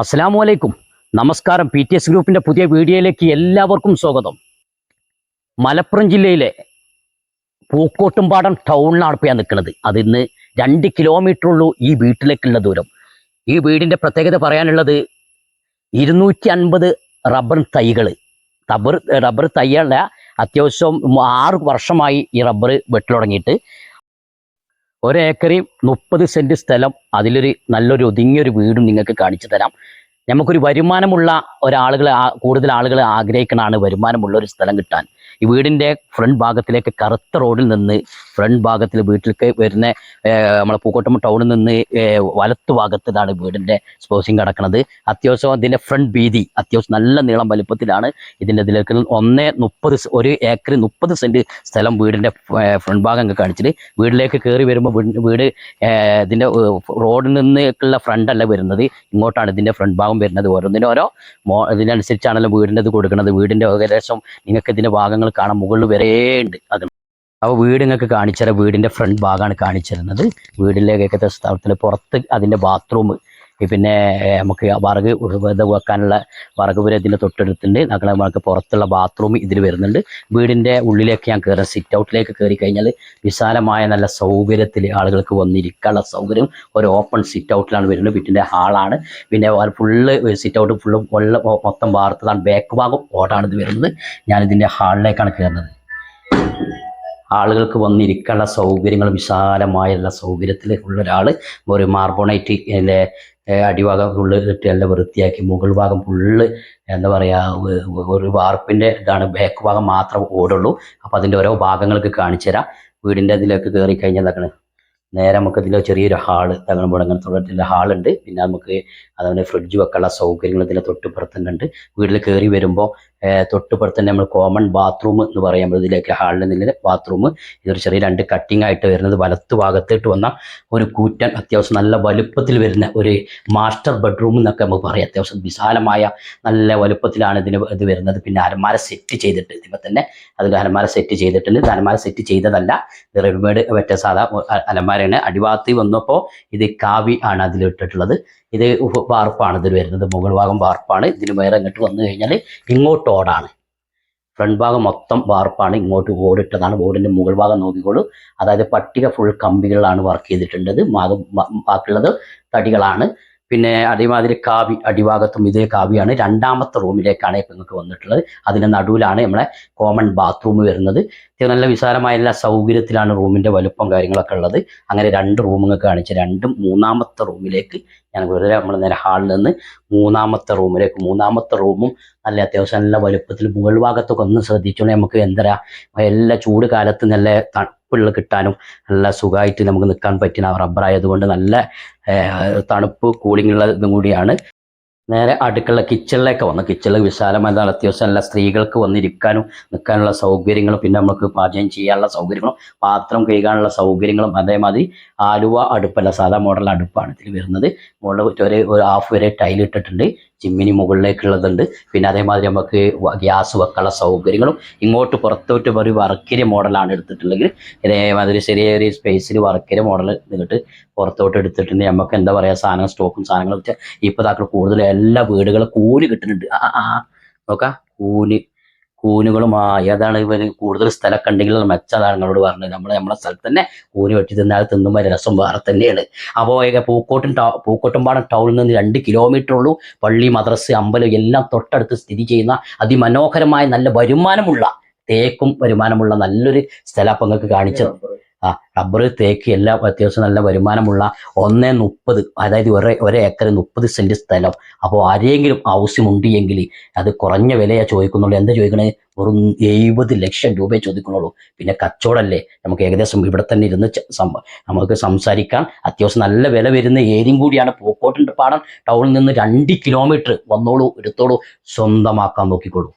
അസ്സാം വലൈക്കും നമസ്കാരം. പി ടി എസ് ഗ്രൂപ്പിന്റെ പുതിയ വീഡിയോയിലേക്ക് എല്ലാവർക്കും സ്വാഗതം. മലപ്പുറം ജില്ലയിലെ പൂക്കോട്ടുംപാടം ടൗണിലാണ് ഇപ്പോൾ ഞാൻ നിൽക്കുന്നത്. അതിന്ന് രണ്ട് കിലോമീറ്റർ ഉള്ളൂ ഈ വീട്ടിലേക്കുള്ള ദൂരം. ഈ വീടിന്റെ പ്രത്യേകത പറയാനുള്ളത് ഇരുന്നൂറ്റി അൻപത് റബ്ബർ തൈകൾ റബ്ബർ റബ്ബർ തൈയല്ല അത്യാവശ്യം ആറ് വർഷമായി ഈ റബ്ബർ വെട്ടി ഒരേക്കറിൽ മുപ്പത് സെന്റ് സ്ഥലം അതിലൊരു നല്ലൊരു ഒതുങ്ങിയൊരു വീടും നിങ്ങൾക്ക് കാണിച്ചു തരാം. നമുക്കൊരു വരുമാനമുള്ള ഒരാളുകൾ കൂടുതൽ ആളുകൾ ആഗ്രഹിക്കണതാണ് വരുമാനമുള്ള ഒരു സ്ഥലം കിട്ടാൻ. ഈ വീടിന്റെ ഫ്രണ്ട് ഭാഗത്തിലേക്ക് കറുത്ത റോഡിൽ നിന്ന് ഫ്രണ്ട് ഭാഗത്തിൽ വീട്ടിലേക്ക് വരുന്ന നമ്മളെ പൂക്കോട്ടം ടൗണിൽ നിന്ന് വലത്ത് ഭാഗത്തിലാണ് വീടിന്റെ സ്പോസിങ് കിടക്കുന്നത് അത്യാവശ്യം അതിന്റെ ഫ്രണ്ട് വീതി അത്യാവശ്യം നല്ല നീളം വലുപ്പത്തിലാണ്. ഇതിന്റെ ഇതിലേക്ക് ഒന്നേ മുപ്പത് ഒരു ഏക്കർ മുപ്പത് സെന്റ് സ്ഥലം വീടിന്റെ ഫ്രണ്ട് ഭാഗം കാണിച്ചിട്ട് വീട്ടിലേക്ക് കയറി വരുമ്പോൾ വീട് ഇതിന്റെ റോഡിൽ നിന്നുള്ള ഫ്രണ്ടല്ല വരുന്നത്. ഇങ്ങോട്ടാണ് ഇതിന്റെ ഫ്രണ്ട് ഭാഗം വരുന്നത് ഓരോന്നിനും ഓരോ മോ ഇതിനനുസരിച്ചാണല്ലോ വീടിന്റെ ഇത് കൊടുക്കുന്നത്. വീടിന്റെ ഏകദേശം നിങ്ങൾക്ക് ഇതിന്റെ ഭാഗങ്ങൾ കാണാൻ മുകളിൽ വരെ ഉണ്ട് അത്. അപ്പോൾ വീട് നിങ്ങൾക്ക് കാണിച്ചുതരാം. വീടിന്റെ ഫ്രണ്ട് ഭാഗമാണ് കാണിച്ചിരുന്നത്. ഏകദേശ സ്ഥലത്തിൽ പുറത്ത് അതിന്റെ ബാത്റൂം പിന്നെ നമുക്ക് വറക് ഇത് വെക്കാനുള്ള വറക് പുര ഇതിന്റെ തൊട്ടടുത്തുണ്ട്. ഞങ്ങൾ നമുക്ക് പുറത്തുള്ള ബാത്റൂം ഇതിൽ വരുന്നുണ്ട്. വീടിന്റെ ഉള്ളിലേക്ക് ഞാൻ കയറാം സിറ്റ് ഔട്ടിലേക്ക് കയറി കഴിഞ്ഞാൽ വിശാലമായ നല്ല സൗകര്യത്തിൽ ആളുകൾക്ക് വന്നിരിക്കാനുള്ള സൗകര്യം ഒരു ഓപ്പൺ സിറ്റ് ഔട്ടിലാണ് വരുന്നത്. വീട്ടിന്റെ ഹാളാണ് പിന്നെ full sit out full full മൊത്തം വാർത്തതാണ് ബാക്ക് ഭാഗം ഓടാണ് ഇത് വരുന്നത്. ഞാനിതിന്റെ ഹാളിലേക്കാണ് കയറുന്നത്. ആളുകൾക്ക് വന്നിരിക്കാനുള്ള സൗകര്യങ്ങൾ വിശാലമായുള്ള സൗകര്യത്തിൽ ഉള്ള ഒരാൾ ഒരു മാർബോണൈറ്റ് അതിന്റെ അടിഭാഗം ഫുള്ള് നല്ല വൃത്തിയാക്കി മുകൾ ഭാഗം ഫുള്ള് എന്താ പറയുക ഒരു വാർപ്പിന്റെ ഇതാണ് ബാക്ക് ഭാഗം മാത്രം ഓടുള്ളൂ. അപ്പോൾ അതിന്റെ ഓരോ ഭാഗങ്ങൾക്ക് കാണിച്ചു തരാം. വീടിന്റെ അതിലേക്ക് കയറി കഴിഞ്ഞാൽ ഇതാക്കണ്. നേരെ നമുക്ക് ഇതിൽ ചെറിയൊരു ഹാൾ തകണം തുടങ്ങിയിട്ടുള്ള ഹാളുണ്ട് പിന്നെ നമുക്ക് അതുപോലെ ഫ്രിഡ്ജ് വെക്കാനുള്ള സൗകര്യങ്ങൾ ഇതിന്റെ തൊട്ടുപുറത്തുണ്ട് വീട്ടിൽ കയറി വരുമ്പോൾ തൊട്ടുപുറത്ത് തന്നെ നമ്മൾ കോമൺ ബാത്റൂം എന്ന് പറയുമ്പോൾ ഇതിലേക്ക് ഹാളിൽ നിന്ന് ബാത്റൂം ഇതൊരു ചെറിയ രണ്ട് കട്ടിംഗ് ആയിട്ട് വരുന്നത് വലത്ത് ഭാഗത്തേട്ട് വന്ന ഒരു കൂറ്റൻ അത്യാവശ്യം നല്ല വലുപ്പത്തിൽ വരുന്ന ഒരു മാസ്റ്റർ ബെഡ്റൂം എന്നൊക്കെ നമുക്ക് പറയാം. അത്യാവശ്യം വിശാലമായ നല്ല വലുപ്പത്തിലാണ് ഇതിന് ഇത് വരുന്നത്. പിന്നെ അലമാര സെറ്റ് ചെയ്തിട്ട് ഇതിപ്പോൾ തന്നെ അതിൽ അലമാര സെറ്റ് ചെയ്തിട്ടുണ്ട്. ഇത് അലമാര സെറ്റ് ചെയ്തതല്ല. ഇത് റെഡിമേഡ് മറ്റേ സാധാ അലമാരയാണ്. അടിഭാഗത്ത് വന്നപ്പോൾ ഇത് കാവി ആണ് അതിലിട്ടിട്ടുള്ളത് ഇത് വാർപ്പാണ് ഇതിൽ വരുന്നത്. മുകൾ ഭാഗം വാർപ്പാണ്. ഇതിന് വേറെ ഇങ്ങോട്ട് വന്നു കഴിഞ്ഞാൽ ഇങ്ങോട്ട് ഓടാണ് ഫ്രണ്ട് ഭാഗം മൊത്തം വാർപ്പാണ്. ഇങ്ങോട്ട് ബോർഡിട്ടതാണ് ബോർഡിന്റെ മുകൾ ഭാഗം നോക്കിക്കോളൂ. അതായത് പട്ടിക ഫുൾ കമ്പികളാണ് വർക്ക് ചെയ്തിട്ടുള്ളത്. ബാക്കിയുള്ളത് തടികളാണ്. പിന്നെ അതേമാതിരി കാവി അടിഭാഗത്തും ഇതേ കാവിയാണ്. രണ്ടാമത്തെ റൂമിലേക്കാണ് ഇപ്പം നിങ്ങൾക്ക് വന്നിട്ടുള്ളത്. അതിന്റെ നടുവിലാണ് നമ്മളെ കോമൺ ബാത്റൂം വരുന്നത്. നല്ല വിശാലമായ എല്ലാ സൗകര്യത്തിലാണ് റൂമിന്റെ വലുപ്പം കാര്യങ്ങളൊക്കെ ഉള്ളത്. അങ്ങനെ രണ്ട് റൂമുകൾ കാണിച്ച് രണ്ടും മൂന്നാമത്തെ റൂമിലേക്ക് ഞാൻ വെറുതെ നമ്മൾ നേരെ ഹാളിൽ നിന്ന് മൂന്നാമത്തെ റൂമിലേക്ക് മൂന്നാമത്തെ റൂമും നല്ല അത്യാവശ്യം നല്ല വലുപ്പത്തിൽ മുകൾ ഭാഗത്തൊക്കെ ഒന്ന് ശ്രദ്ധിച്ചോളെ നമുക്ക് എന്താ പറയുക എല്ലാ ചൂട് കാലത്ത് നല്ല തണുപ്പുള്ള കിട്ടാനും നല്ല സുഖമായിട്ട് നമുക്ക് നിൽക്കാൻ പറ്റുന്ന റബ്ബർ ആയതുകൊണ്ട് നല്ല തണുപ്പ് കൂളിംഗ് ഉള്ള ഇതും കൂടിയാണ്. നേരെ അടുക്കള കിച്ചണിലേക്ക് വന്നു. കിച്ചണിൽ വിശാലമായ അത്യാവശ്യം നല്ല സ്ത്രീകൾക്ക് വന്നിരിക്കാനും നിൽക്കാനുള്ള സൗകര്യങ്ങളും പിന്നെ നമുക്ക് പാചകം ചെയ്യാനുള്ള സൗകര്യങ്ങളും പാത്രം കഴുകാനുള്ള സൗകര്യങ്ങളും അതേമാതിരി ആലുവ അടുപ്പല്ല സാധാ മോഡൽ അടുപ്പാണ് ഇതിൽ വരുന്നത്. മുകളിൽ ഒരു ഒരു ഹാഫ് വരെ ടൈൽ ഇട്ടിട്ടുണ്ട്. ചിമ്മിനി മുകളിലേക്കുള്ളതുണ്ട്. പിന്നെ അതേമാതിരി നമുക്ക് ഗ്യാസ് വെക്കാനുള്ള സൗകര്യങ്ങളും ഇങ്ങോട്ട് പുറത്തോട്ട് ഒരു വർക്കരി മോഡലാണ് എടുത്തിട്ടുള്ളത്. ഇതേമാതിരി ചെറിയ സ്പേസിൽ വർക്കരി മോഡൽ എന്നിട്ട് പുറത്തോട്ട് എടുത്തിട്ടുണ്ട്. നമുക്ക് എന്താ പറയുക സാധനം സ്റ്റോക്കും സാധനങ്ങളും വെച്ചാൽ ഇപ്പോൾ താക്കൾ കൂടുതൽ എല്ലാ വീടുകളും കൂലി കിട്ടുന്നുണ്ട്. ആ ആ, നോക്കാം കൂന് കൂനുകളും അതാണ് ഇവന് കൂടുതൽ സ്ഥലമൊക്കെ ഉണ്ടെങ്കിൽ മെച്ചതാണ് നിങ്ങളോട് പറഞ്ഞത്. നമ്മൾ നമ്മളെ സ്ഥലത്ത് തന്നെ കൂന് വെട്ടി തിന്നാൽ തിന്നുമ്പോൾ രസം വേറെ തന്നെയാണ്. അപ്പോൾ പൂക്കോട്ടും പൂക്കോട്ടുംപാടം ടൗണിൽ നിന്ന് രണ്ട് കിലോമീറ്റർ ഉള്ളൂ. പള്ളി മദ്രസ് അമ്പലം എല്ലാം തൊട്ടടുത്ത് സ്ഥിതി ചെയ്യുന്ന അതിമനോഹരമായ നല്ല വരുമാനമുള്ള തേക്കും വരുമാനമുള്ള നല്ലൊരു സ്ഥലം അപ്പം നിങ്ങൾക്ക് കാണിച്ചത് ആ റബ്ബർ തേക്ക് എല്ലാം അത്യാവശ്യം നല്ല വരുമാനമുള്ള ഒന്നേ മുപ്പത് അതായത് ഒരേ ഒരേ ഏക്കർ മുപ്പത് സെന്റ് സ്ഥലം. അപ്പോൾ ആരെങ്കിലും ആവശ്യമുണ്ട് എങ്കിൽ അത് കുറഞ്ഞ വിലയാണ് ചോദിക്കുന്നുള്ളൂ. എന്താ ചോദിക്കണേ? വെറും എഴുപത് ലക്ഷം രൂപയെ ചോദിക്കുന്നുള്ളൂ. പിന്നെ കച്ചവടമല്ലേ നമുക്ക് ഏകദേശം ഇവിടെ തന്നെ ഇരുന്ന് നമുക്ക് സംസാരിക്കാം. അത്യാവശ്യം നല്ല വില വരുന്ന ഏരിയും കൂടിയാണ് പൂക്കോട്ടിന്റെ പാടം. ടൗണിൽ നിന്ന് രണ്ട് കിലോമീറ്റർ വന്നോളൂ എടുത്തോളൂ സ്വന്തമാക്കാൻ നോക്കിക്കോളൂ.